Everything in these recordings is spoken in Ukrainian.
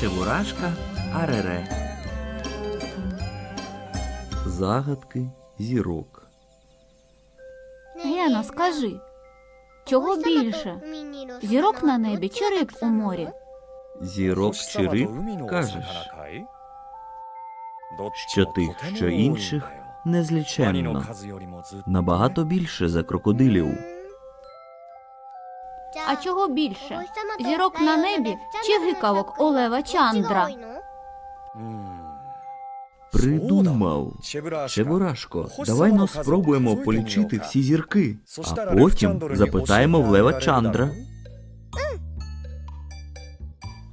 Чебурашка Арере. Загадки зірок. Гено, скажи, чого більше? Зірок на небі чи риб у морі? Зірок чи риб кажеш, що тих, що інших незліченно. Набагато більше за крокодилів. А чого більше? Зірок на небі чи гикавок у лева Чандра? Придумав. Чебурашко, давай ну спробуємо полічити всі зірки, а потім запитаємо в Лева Чандра.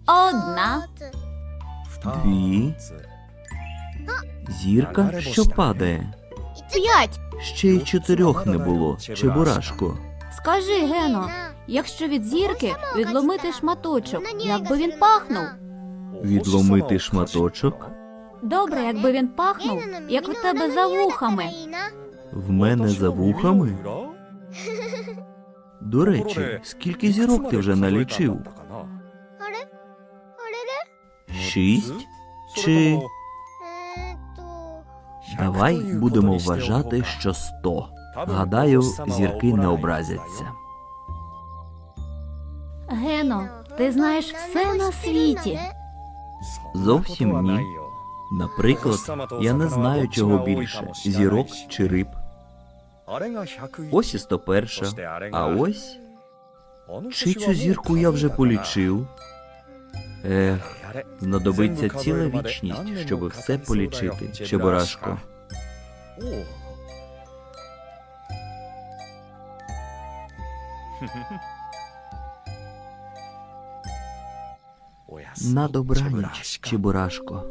Одна, Дві. Зірка, що падає. п'ять. Ще й чотирьох не було. Чебурашко. Скажи, Гено, якщо від зірки відломити шматочок, як би він пахнув? Відломити шматочок. Добре, якби він пахнув, як у тебе за вухами. В мене за вухами. До речі, скільки зірок ти вже налічив? Шість? Чи давай будемо вважати, що сто. Гадаю, зірки не образяться. Гено, ти знаєш все на світі. Зовсім ні. Наприклад, я не знаю, чого більше зірок чи риб. Ось і 101, а ось чи цю зірку я вже полічив. Ех, знадобиться ціла вічність, щоб все полічити, Чебурашко. На добраніч, Чебурашко.